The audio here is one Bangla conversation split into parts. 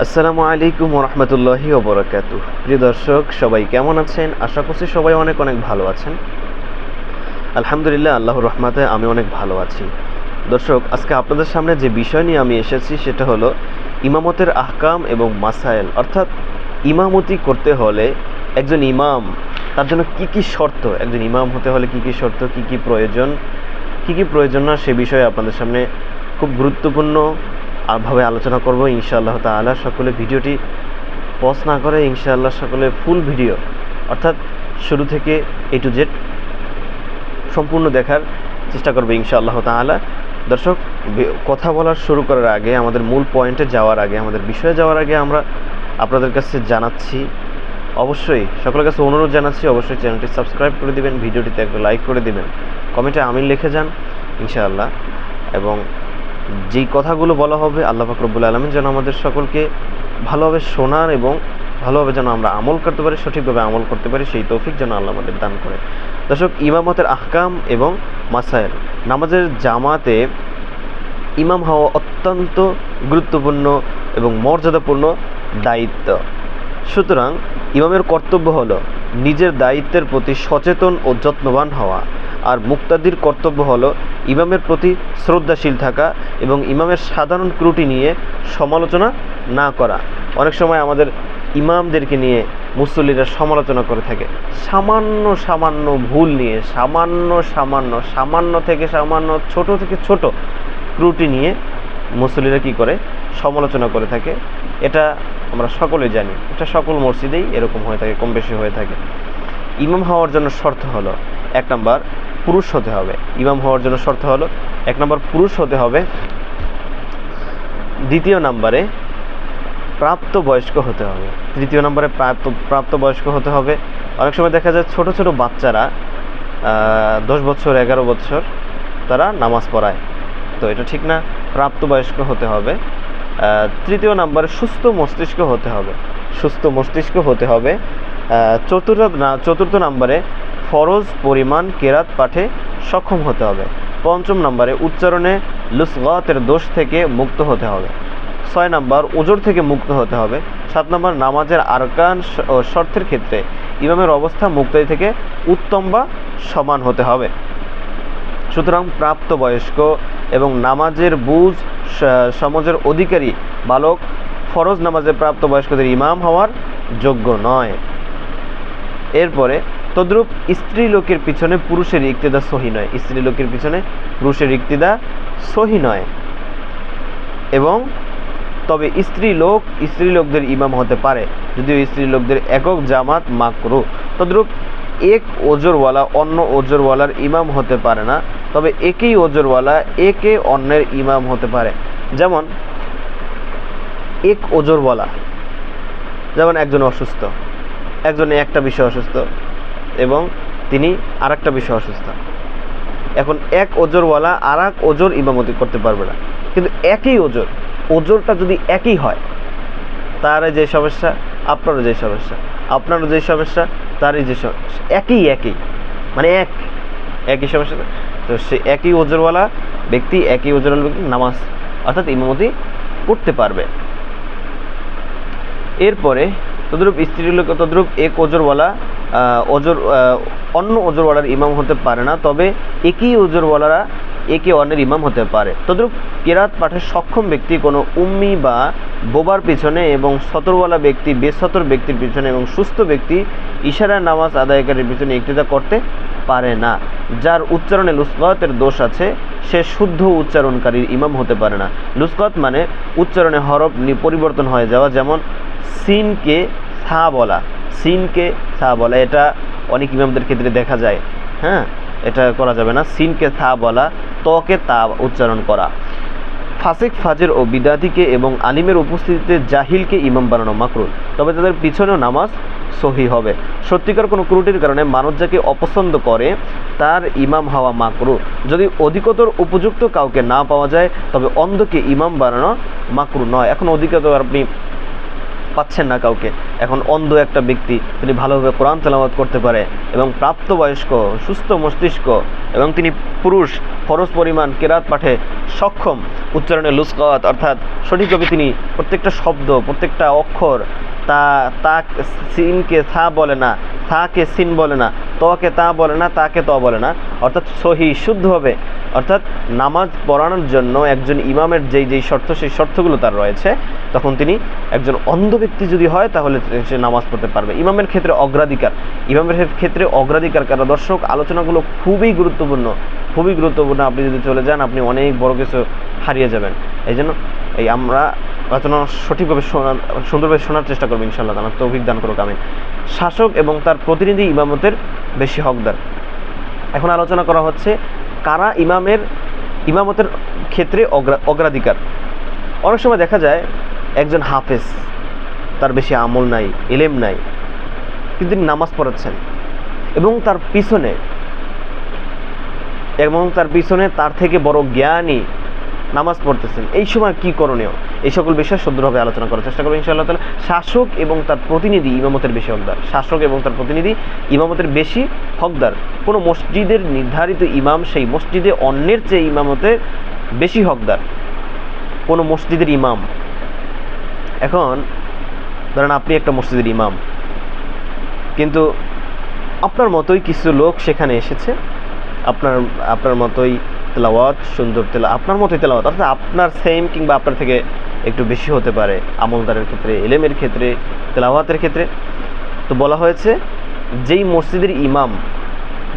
আসসালামু আলাইকুম রহমতুল্লাহি ওবরাকাত। প্রিয় দর্শক, সবাই কেমন আছেন? আশা করছি সবাই অনেক অনেক ভালো আছেন। আলহামদুলিল্লাহ, আল্লাহর রহমাতে আমি অনেক ভালো আছি। দর্শক, আজকে আপনাদের সামনে যে বিষয় নিয়ে আমি এসেছি সেটা হলো ইমামতের আহকাম এবং মাসাইল অর্থাৎ ইমামতি করতে হলে একজন ইমাম, তার জন্য কি কি শর্ত? একজন ইমাম হতে হলে কি কি শর্ত, কি কি প্রয়োজন? কি কি প্রয়োজন না সে বিষয়ে আপনাদের সামনে খুব গুরুত্বপূর্ণ ভাবে আলোচনা করব ইনশাআল্লাহ তাআলা। সকলে ভিডিওটি পজ না করে ইনশাআল্লাহ সকলে ফুল ভিডিও, অর্থাৎ শুরু থেকে এ টু জেড সম্পূর্ণ দেখার চেষ্টা করবে ইনশাআল্লাহ তাআলা। দর্শক কথা বলার শুরু করার আগে, আমাদের মূল পয়েন্টে যাওয়ার আগে, আমাদের বিষয়ে যাওয়ার আগে আমরা আপনাদের কাছে জানাচ্ছি, অবশ্যই সকলের কাছে অনুরোধ জানাচ্ছি, অবশ্যই চ্যানেলটি সাবস্ক্রাইব করে দিবেন, ভিডিওটিতে একটা লাইক করে দিবেন। কমেন্টে আমিন লিখে যান, ইনশাআল্লাহ। এবং যেই কথাগুলো বলা হবে আল্লাহ ফাকরবুল আলমিন যেন আমাদের সকলকে ভালোভাবে শোনার এবং ভালোভাবে যেন আমরা আমল করতে পারি, সঠিকভাবে আমল করতে পারি, সেই তৌফিক যেন আল্লাহ আমাদের দান করে। দর্শক, ইমামতের আহকাম এবং মাসাইল নামাজের জামাতে ইমাম হওয়া অত্যন্ত গুরুত্বপূর্ণ এবং মর্যাদাপূর্ণ দায়িত্ব। সুতরাং ইমামের কর্তব্য হলো নিজের দায়িত্বের প্রতি সচেতন ও যত্নবান হওয়া। আর মুক্তাদির কর্তব্য হলো ইমামের প্রতি শ্রদ্ধাশীল থাকা এবং ইমামের সাধারণ ত্রুটি নিয়ে সমালোচনা না করা। অনেক সময় আমাদের ইমামদেরকে নিয়ে মুসল্লিরা সমালোচনা করে থাকে। সামান্য সামান্য ভুল নিয়ে, সামান্য সামান্য সামান্য থেকে সামান্য, ছোট থেকে ছোট ত্রুটি নিয়ে মুসল্লিরা কি করে? সমালোচনা করে থাকে। এটা আমরা সকলে জানি। এটা সকল মসজিদেই এরকম হয়ে থাকে কম বেশি হয়ে থাকে। ইমাম হওয়ার জন্য শর্ত হলো, এক নম্বর পুরুষ হতে হবে। ইমাম হওয়ার জন্য শর্ত হলো, এক নম্বর পুরুষ হতে হবে। দ্বিতীয় নম্বরে প্রাপ্ত বয়স্ক হতে হবে। তৃতীয় নম্বরে প্রাপ্ত প্রাপ্তবয়স্ক হতে হবে। অনেক সময় দেখা যায় ছোট ছোট বাচ্চারা দশ বছর, এগারো বছর তারা নামাজ পড়ায়। তো এটা ঠিক না প্রাপ্তবয়স্ক হতে হবে। তৃতীয় নম্বরে সুস্থ মস্তিষ্ক হতে হবে। সুস্থ মস্তিষ্ক হতে হবে। চতুর্থ চতুর্থ নম্বরে ফরজ পরিমাণ কেরাত পাঠে সক্ষম হতে হবে। পঞ্চম নম্বরে উচ্চারণে লুসগাতের দোষ থেকে মুক্ত হতে হবে। ছয় নম্বর ওজোর থেকে মুক্ত হতে হবে। সাত নম্বর, নামাজের আরকান ও শর্তের ক্ষেত্রে ইমামের অবস্থা মুক্তাদি থেকে উত্তম বা সমান হতে হবে। সুতরাং প্রাপ্তবয়স্ক এবং নামাজের বুঝ সমাজের অধিকারী বালক ফরজ নামাজে প্রাপ্তবয়স্কদের ইমাম হওয়ার যোগ্য নয়। এরপরে তদ্রূপ স্ত্রী লোকের পিছনে পুরুষের ইক্তিদা সহি নয়। স্ত্রী লোকের পিছনে পুরুষের ইক্তিদা সহি নয়। এবং তবে স্ত্রী লোক স্ত্রী লোকদের ইমাম হতে পারে, যদিও স্ত্রী লোকদের একক জামাত মাকরু। তদ্রূপ এক ওজরওয়ালা অন্য ওজরওয়ালার ইমাম হতে পারে না, তবে একই ওজরওয়ালা একে অন্যের ইমাম হতে পারে। যেমন, এক ওজরওয়ালা। যেমন একজন অসুস্থ। একজনে একটা বিষয় অসুস্থ। এবং তিনি আরেকটা বিষয় অসুস্থ। এখন এক ওজরওয়ালা আর এক ওজর ইমামতি করতে পারবে না। কিন্তু একই ওজর, ওজরটা যদি একই হয়, তার যে সমস্যা, আপনারও যে সমস্যা, আপনারও যে সমস্যা, তারই যে সমস্যা একই একই মানে এক, একই সমস্যা। তো সে একই ওজরওয়ালা ব্যক্তি, একই ওজরওয়ালা ব্যক্তি নামাজ, অর্থাৎ ইমামতি করতে পারবে। এরপরে তদ্রূপ স্ত্রী লোক তদ্রূপ, এক ওজরওয়ালা ওজর অন্য ওজরওয়ালার ইমাম হতে পারে না, তবে একই ওজরওয়ালারা একে অন্যের ইমাম হতে পারে। তদ্রূপ কেরাত পাঠে সক্ষম ব্যক্তি কোনো উম্মি বা বোবার পিছনে এবং সতরওয়ালা ব্যক্তি, বেসতর ব্যক্তির পিছনে এবং সুস্থ ব্যক্তি ইশারা নামাজ আদায়কারীর পিছনে ইক্তিদা করতে পারে না। যার উচ্চারণে লুসগতের দোষ আছে, সে শুদ্ধ উচ্চারণকারীর ইমাম হতে পারে না। লুসগত মানে উচ্চারণে হরফ পরিবর্তন হয়ে যাওয়া, যেমন সিনকে সা বলা। সিনকে সা বলা, এটা অনেক ইমামদের ক্ষেত্রে দেখা যায় হ্যাঁ? এটা করা যাবে না। সিনকে থা বলা তকে তা উচ্চারণ করা। ফাসেক, ফাজের ও বিদাতিকে এবং আলিমের উপস্থিতিতে জাহিলকে ইমাম বানানো মাকরুল। তবে তাদের পিছনেও নামাজ সহি হবে। সত্যিকার কোনো ক্রুটির কারণে মানুষ যাকে অপছন্দ করে, তার ইমাম হওয়া মাকরু যদি অধিকতর উপযুক্ত কাউকে না পাওয়া যায়, তবে অন্ধকে ইমাম বানানো মাকরু নয়। এখন অধিকতর আপনি পাচ্ছেন না কাউকে। এখন অন্ধ একটা ব্যক্তি তিনি ভালোভাবে কোরআন তেলাওয়াত করতে পারে এবং প্রাপ্তবয়স্ক, সুস্থ মস্তিষ্ক এবং তিনি পুরুষ, ফরজ পরিমাণ কেরাত পাঠে সক্ষম, উচ্চারণে লুস্কাত, অর্থাৎ সঠিকভাবে তিনি প্রত্যেকটা শব্দ, প্রত্যেকটা অক্ষর তা তা সিনকে সা বলে না তাকে সিন বলে না, তকে তা বলে না, তাকে ত বলে না, অর্থাৎ সহি, শুদ্ধভাবে অর্থাৎ নামাজ পড়ানোর জন্য একজন ইমামের যেই যেই শর্ত, সেই শর্তগুলো তার রয়েছে, তখন তিনি একজন অন্ধ ব্যক্তি যদি হয়, তাহলে সে নামাজ পড়তে পারবে। ইমামের ক্ষেত্রে অগ্রাধিকার। ইমামের ক্ষেত্রে অগ্রাধিকার কারণ দর্শক, আলোচনাগুলো খুবই গুরুত্বপূর্ণ। খুবই গুরুত্বপূর্ণ। আপনি যদি চলে যান, আপনি অনেক বড় কিছু হারিয়ে যাবেন। এই জন্য এই আমরা আলোচনা সঠিকভাবে শোনার, সুন্দরভাবে শোনার চেষ্টা করব ইনশাল্লাহ আমার তৌফিক দান করুক আমি শাসক এবং তার প্রতিনিধি ইমামতের বেশি হকদার। এখন আলোচনা করা হচ্ছে কারা ইমামের ইমামতের ক্ষেত্রে অগ্রা, অগ্রাধিকার? অনেক সময় দেখা যায় একজন হাফেজ, তার বেশি আমল নাই, এলেম নাই, কিন্তু তিনি নামাজ পড়াচ্ছেন এবং তার পিছনে, এবং তার পিছনে তার থেকে বড় জ্ঞানী নামাজ পড়তেছেন, এই সময় কি করণীয়? এই সকল বিষয় সুন্দরভাবে আলোচনা করার চেষ্টা করব ইনশাআল্লাহ তালা শাসক এবং তার প্রতিনিধি ইমামতের বেশি হকদার। শাসক এবং তার প্রতিনিধি ইমামতের বেশি হকদার। কোনো মসজিদের নির্ধারিত ইমাম সেই মসজিদে অন্যের চেয়ে ইমামতের বেশি হকদার। কোনো মসজিদের ইমাম। এখন ধরেন আপনি একটা মসজিদের ইমাম। কিন্তু আপনার মতোই কিছু লোক সেখানে এসেছে। আপনার আপনার মতোই তেলাওয়াত, সুন্দর তেলা, আপনার মতোই তেলাওয়াত, অর্থাৎ আপনার সেম কিংবা আপনার থেকে একটু বেশি হতে পারে আমলদারের ক্ষেত্রে, এলেমের ক্ষেত্রে, তেলাওয়াতের ক্ষেত্রে। তো বলা হয়েছে, যেই মসজিদের ইমাম,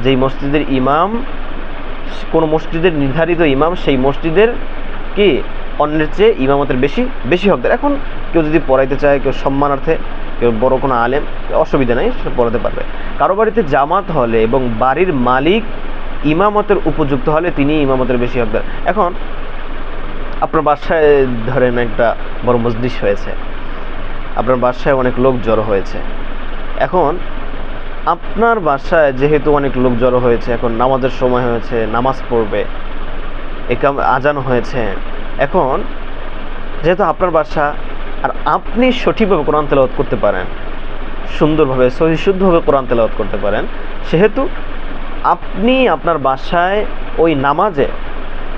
যেই মসজিদের ইমাম, কোনো মসজিদের নির্ধারিত ইমাম, সেই মসজিদের কি অন্যের চেয়ে ইমামতের বেশি বেশি হকদার। এখন কেউ যদি পড়াইতে চায়, কেউ সম্মানার্থে, কেউ বড় কোনো আলেম, অসুবিধা নেই পড়াতে পারবে। কারও বাড়িতে জামাত হলে এবং বাড়ির মালিক ইমামতের উপযুক্ত হলে তিনি ইমামতের বেশি হকদার। এখন, আপনার বাসায় ধরেন একটা বড় মজলিস হয়েছে। আপনার বাসায় অনেক লোক জড়ো হয়েছে। এখন, আপনার বাসায় যেহেতু অনেক লোক জড়ো হয়েছে, এখন নামাজের সময় হয়েছে, নামাজ পড়বে একাম আজান হয়েছে, এখন যেহেতু আপনার বাসা, আর আপনি সঠিকভাবে কোরআন তেলাওয়াত করতে পারেন, সুন্দরভাবে, সহিশুদ্ধভাবে কোরআন তেলাওয়াত করতে পারেন, সেহেতু আপনি আপনার বাসায় ওই নামাজে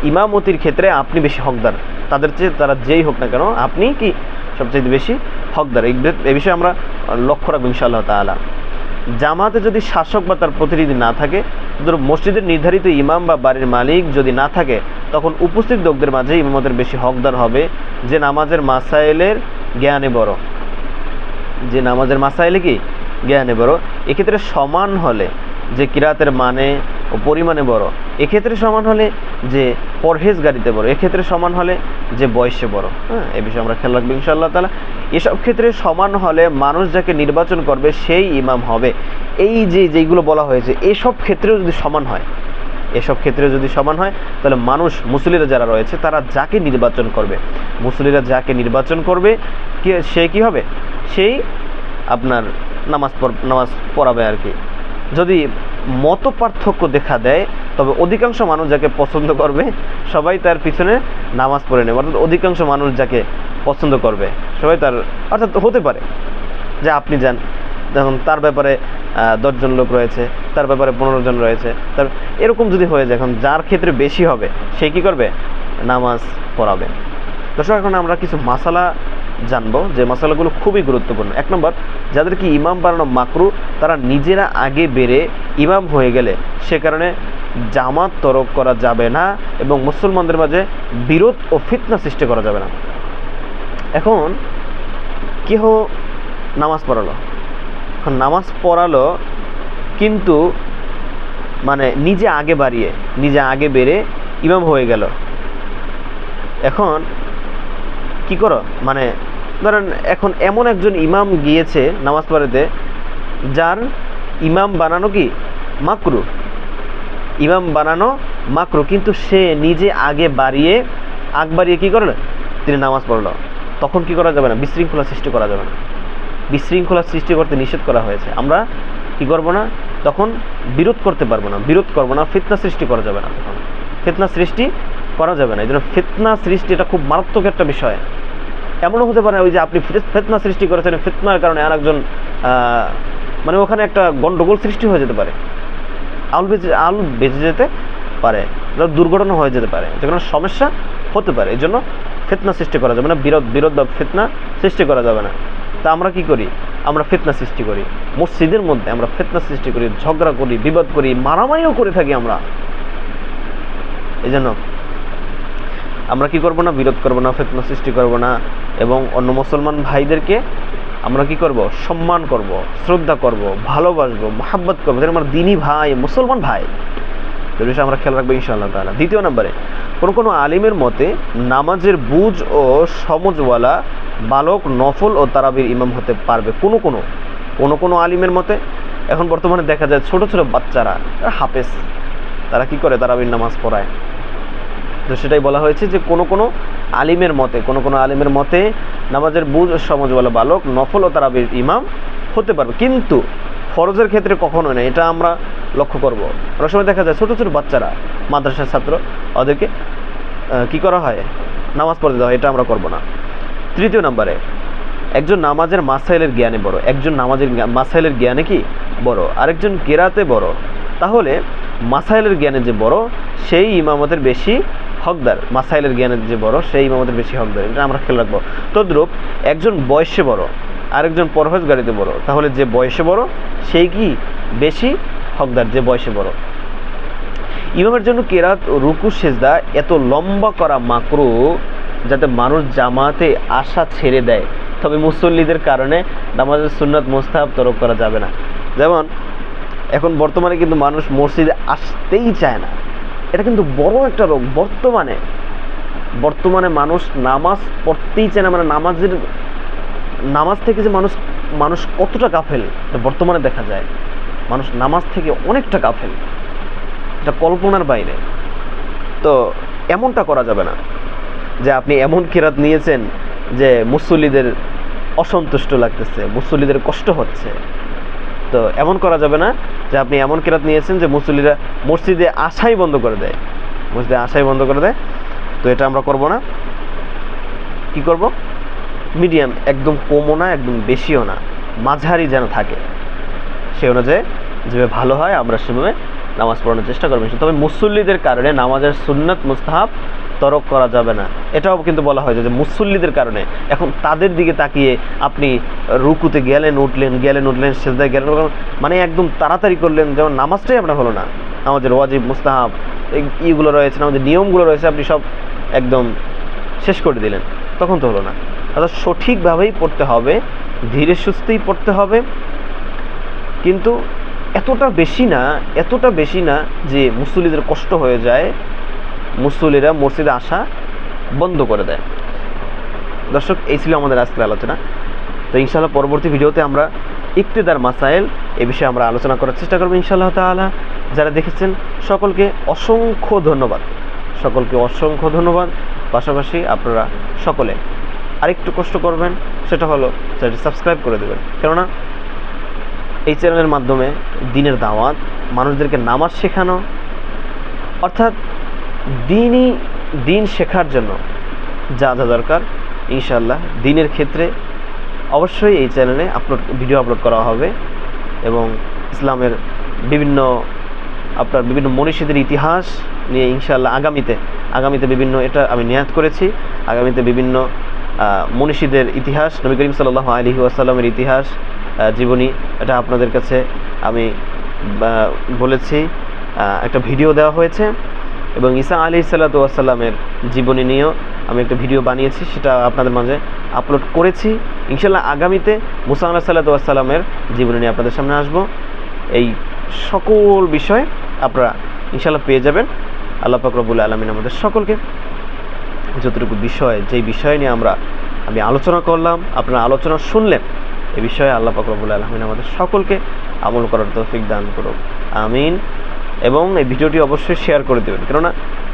ইমামতির ক্ষেত্রে আপনি বেশি হকদার। তাদের চেয়ে তারা যেই হোক না কেন, আপনি কি সবচেয়ে বেশি হকদার? বে- বিষয়ে আমরা লক্ষ্য রাখব ইনশাআল্লাহ তাআলা। জামাতে যদি শাসক বা তার প্রতিনিধি না থাকে ধরো মসজিদের নির্ধারিত ইমাম বা বাড়ির মালিক যদি না থাকে, তখন উপস্থিত লোকদের মাঝে ইমামতের বেশি হকদার হবে যে নামাজের মাসাইলের জ্ঞানে বড়। যে নামাজের মাসাইলে কি? জ্ঞানে বড়। এক্ষেত্রে সমান হলে যে কিরাতের মানে ও পরিমাণে বড়। এক্ষেত্রে সমান হলে যে পরহেজগারিতে বড়। এক্ষেত্রে সমান হলে যে বয়সে বড়। হ্যাঁ এ বিষয়ে আমরা খেয়াল রাখব ইনশাআল্লাহ তালা এসব ক্ষেত্রে সমান হলে মানুষ যাকে নির্বাচন করবে সেই ইমাম হবে। এই যে যেইগুলো বলা হয়েছে, এসব ক্ষেত্রেও যদি সমান হয়, এসব ক্ষেত্রে যদি সমান হয়, তাহলে মানুষ, মুসলিরা যারা রয়েছে, তারা যাকে নির্বাচন করবে, মুসলিরা যাকে নির্বাচন করবে, কে, সে কি হবে? সেই আপনার নামাজ নামাজ পড়াবে আর কি। যদি মত পার্থক্য দেখা দেয়, তবে অধিকাংশ মানুষ যাকে পছন্দ করবে, সবাই তার পিছনে নামাজ পড়ে নেবে। অর্থাৎ অধিকাংশ মানুষ যাকে পছন্দ করবে, সবাই তার, অর্থাৎ হতে পারে যে আপনি যান। দেখুন, তার ব্যাপারে দশজন লোক রয়েছে, তার ব্যাপারে পনেরো জন রয়েছে। তার, এরকম যদি হয়ে যায়, এখন যার ক্ষেত্রে বেশি হবে, সে কি করবে? নামাজ পড়াবে। দর্শক, এখন আমরা কিছু মাসালা জানব যে মশালাগুলো খুবই গুরুত্বপূর্ণ। এক নম্বর, যাদেরকে ইমাম বানানো মাকরু, তারা নিজেরা আগে বেড়ে ইমাম হয়ে গেলে সে কারণে জামাত তরক করা যাবে না এবং মুসলমানদের মাঝে বিরোধ ও ফিতনা সৃষ্টি করা যাবে না। এখন কেহ নামাজ পড়ালো। এখন নামাজ পড়ালো কিন্তু মানে নিজে আগে বাড়িয়ে, নিজে আগে বেড়ে ইমাম হয়ে গেল। এখন কি করো? মানে ধরেন, এখন এমন একজন ইমাম গিয়েছে নামাজ পড়াতে, যার ইমাম বানানো কি? মাকরু। ইমাম বানানো মাকরু, কিন্তু সে নিজে আগে বাড়িয়ে আগ বাড়িয়ে কী করল? তিনি নামাজ পড়ল। তখন কি করা যাবে না? বিশৃঙ্খলা সৃষ্টি করা যাবে না। বিশৃঙ্খলা সৃষ্টি করতে নিষেধ করা হয়েছে। আমরা কি করব না? তখন বিরোধ করতে পারব না। বিরোধ করব না। ফিতনা সৃষ্টি করা যাবে না তখন। ফিতনা সৃষ্টি করা যাবে না। এই জন্য ফিতনা সৃষ্টি এটা খুব মারাত্মক একটা বিষয়। এমনও হতে পারে ওই যে আপনি ফিত- ফিতনা সৃষ্টি করেছেন ফেতনার কারণে আর একজন মানে ওখানে একটা গন্ডগোল সৃষ্টি হয়ে যেতে পারে। আউল বেঁচে আউল বেঁচে যেতে পারে দুর্ঘটনা হয়ে যেতে পারে। যে কোনো সমস্যা হতে পারে, এই জন্য ফিতনা সৃষ্টি করা যাবে না, বিরোধ বিরোধ বা ফেতনা সৃষ্টি করা যাবে না। তা আমরা কি করি? আমরা ফিতনা সৃষ্টি করি। মসজিদের মধ্যে আমরা ফিতনা সৃষ্টি করি, ঝগড়া করি, বিবাদ করি, মারামারিও করে থাকি আমরা। এই জন্য আমরা কি করব না? বিরোধ করব না, ফিতনা সৃষ্টি করব না এবং অন্য মুসলমান ভাইদেরকে আমরা কি করব? সম্মান করব, শ্রদ্ধা করব, ভালোবাসবো, মহাব্বত করব। আমার দিনী ভাই, মুসলমান ভাই। এই বিষয়ে আমরা খেয়াল রাখব ইনশাআল্লাহ তাআলা। দ্বিতীয় নম্বরে, কোনো কোনো আলিমের মতে নামাজের বুঝ ও সমজওয়ালা বালক নফল ও তারাবির ইমাম হতে পারবে। কোনো কোনো কোনো কোনো আলিমের মতে। এখন বর্তমানে দেখা যায় ছোট ছোট বাচ্চারা হাফেজ। তারা কি করে তারাবির নামাজ পড়ায়? তো সেটাই বলা হয়েছে যে কোনো কোনো আলিমের মতে কোনো কোনো আলিমের মতে নামাজের বুঝ সমজওয়ালা বালক নফল ও তারাবির ইমাম হতে পারবে। কিন্তু ফরজের ক্ষেত্রে কখনোই না এটা আমরা লক্ষ্য করব। অনেক সময় দেখা যায় ছোটো ছোটো বাচ্চারা মাদ্রাসার ছাত্র ওদেরকে কি করা হয়? নামাজ পড়তে দেওয়া হয়, এটা আমরা করব না। তৃতীয় নম্বরে একজন নামাজের মাসাইলের জ্ঞানে বড়। একজন নামাজের মাসাইলের জ্ঞানে কি বড়? আরেকজন কেরাতে বড়। তাহলে মাসাইলের জ্ঞানে যে বড় সেই ইমামতের বেশি হকদার, মাসাইলের জ্ঞানের যে বড়, সেই ইমামতের বেশি হকদার। এটা আমরা খেয়াল রাখব। তদ্রূপ, একজন বয়সে বড়, আরেকজন পরহেজগারিতে বড়, তাহলে যে বয়সে বড়, সেই কি বেশি হকদার যে বয়সে বড়? ইমামের জন্য কেরাত ও রুকু, সেজদা, এত লম্বা করা মাকরু যাতে মানুষ জামাতে আশা ছেড়ে দেয়। তবে মুসল্লিদের কারণে নামাজের সুন্নাত মোস্তাহাব তরক করা যাবে না। যেমন, এখন বর্তমানে কিন্তু মানুষ মসজিদে আসতেই চায় না। এটা কিন্তু বড় একটা রোগ। বর্তমানে বর্তমানে মানুষ নামাজ পড়তেই চায় না। মানে নামাজের, নামাজ থেকে যে মানুষ মানুষ কতটা গাফেল বর্তমানে দেখা যায়। মানুষ নামাজ থেকে অনেকটা গাফেল। এটা কল্পনার বাইরে। তো এমনটা করা যাবে না যে আপনি এমন কিরাত নিয়েছেন যে মুসল্লিদের অসন্তুষ্ট লাগতেছে, মুসল্লিদের কষ্ট হচ্ছে। তো এমন করা যাবে না যে আপনি এমন কিরাত নিয়েছেন যে মুসল্লিরা মসজিদে আশাই বন্ধ করে দেয়। মসজিদে আশাই বন্ধ করে দেয়। তো এটা আমরা করব না। কি করব? মিডিয়াম, একদম কমও না, একদম বেশিও না। মাঝারি যেন থাকে। সে অনুযায়ী যেভাবে ভালো হয়, আমরা সেভাবে নামাজ পড়ানোর চেষ্টা করব তবে মুসল্লিদের কারণে নামাজের সুন্নাত মুস্তাহাব তরক করা যাবে না। এটাও কিন্তু বলা হয় যে মুসল্লিদের কারণে। এখন তাদের দিকে তাকিয়ে আপনি রুকুতে গেলেন, উঠলেন গেলেন, উঠলেন, সেজদায় গেলেন মানে একদম তাড়াতাড়ি করলেন, যেমন নামাজটাই আপনার হলো না। আমাদের ওয়াজিব, মুস্তাহাব ইগুলো রয়েছে, আমাদের নিয়মগুলো রয়েছে, আপনি সব একদম শেষ করে দিলেন। তখন তো হলো না। অর্থাৎ সঠিকভাবেই পড়তে হবে, ধীরে সুস্থেই পড়তে হবে। কিন্তু এতটা বেশি না, এতটা বেশি না যে মুসল্লিদের কষ্ট হয়ে যায়। মুসল্লিরা মসজিদে আসা বন্ধ করে দেয়। দর্শক, এই ছিল আমাদের আজকের আলোচনা। তো ইনশাল্লাহ পরবর্তী ভিডিওতে আমরা ইকতেদার মাসাইল এ বিষয়ে আমরা আলোচনা করার চেষ্টা করব ইনশাআল্লাহ তাআলা। যারা দেখেছেন, সকলকে অসংখ্য ধন্যবাদ। সকলকে অসংখ্য ধন্যবাদ। পাশাপাশি আপনারা সকলে আরেকটু কষ্ট করবেন, সেটা হলো চ্যানেলটি সাবস্ক্রাইব করে দেবেন। কেননা এই চ্যানেলের মাধ্যমে দিনের দাওয়াত, মানুষদেরকে নামাজ শেখানো, অর্থাৎ দিনই দিন শেখার জন্য যা যা দরকার ইনশাল্লাহ দিনের ক্ষেত্রে অবশ্যই এই চ্যানেলে আপলোড, ভিডিও আপলোড করা হবে এবং ইসলামের বিভিন্ন, আপনার বিভিন্ন মনীষীদের ইতিহাস নিয়ে ইনশাল্লাহ আগামীতে আগামীতে বিভিন্ন এটা আমি নিয়াত করেছি। আগামীতে বিভিন্ন মনীষীদের ইতিহাস, নবী করিম সাল্লাহ আলী ওয়াসাল্লামের ইতিহাস জীবনী, এটা আপনাদের কাছে আমি বলেছি। একটা ভিডিও দেওয়া হয়েছে। এবং ঈসা আলী সাল্লাতামের জীবনী নিয়েও আমি একটা ভিডিও বানিয়েছি, সেটা আপনাদের মাঝে আপলোড করেছি। ইনশাল্লাহ আগামীতে মুসা আল্লাহ সাল্লাতামের জীবনী নিয়ে আপনাদের সামনে আসব। এই সকল বিষয় আপনারা ইনশাল্লাহ পেয়ে যাবেন। আল্লাহ ফাকরবুল আলমিন আমাদের সকলকে যতটুকু বিষয়, যেই বিষয় নিয়ে আমরা, আমি আলোচনা করলাম, আপনারা আলোচনা শুনলেন, এ বিষয়ে আল্লাহ ফাকরবুল আলমিন আমাদের সকলকে আমল করার তৌফিক দান করুক। আমিন। এবং এই ভিডিওটি অবশ্যই শেয়ার করে দেবেন। কেননা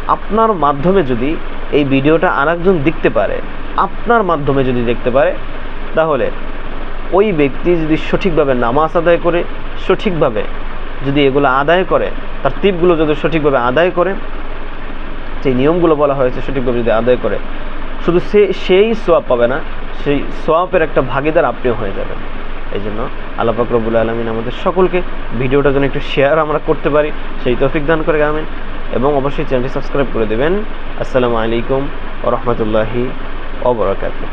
আপনার মাধ্যমে যদি এই ভিডিওটা আরেকজন দেখতে পারে, আপনার মাধ্যমে যদি দেখতে পারে, তাহলে ওই ব্যক্তি যদি সঠিকভাবে নামাজ আদায় করে, সঠিকভাবে যদি এগুলো আদায় করে, তার টিপগুলো যদি সঠিকভাবে আদায় করে, যে নিয়মগুলো বলা হয়েছে সঠিকভাবে যদি আদায় করে, শুধু সে, সেই সোয়াব পাবে না, সেই সোয়াবের একটা ভাগিদার আপনিও হয়ে যাবেন। এই জন্য আল্লাহ ফাকরবুল আলমিন আমাদের সকলকে ভিডিওটা যেন একটু শেয়ার আমরা করতে পারি, সেই তৌফিক দান করে আমিন। এবং অবশ্যই চ্যানেলটি সাবস্ক্রাইব করে দেবেন। আসসালামু আলাইকুম ও রহমতুল্লাহি ওবরাকাতুহ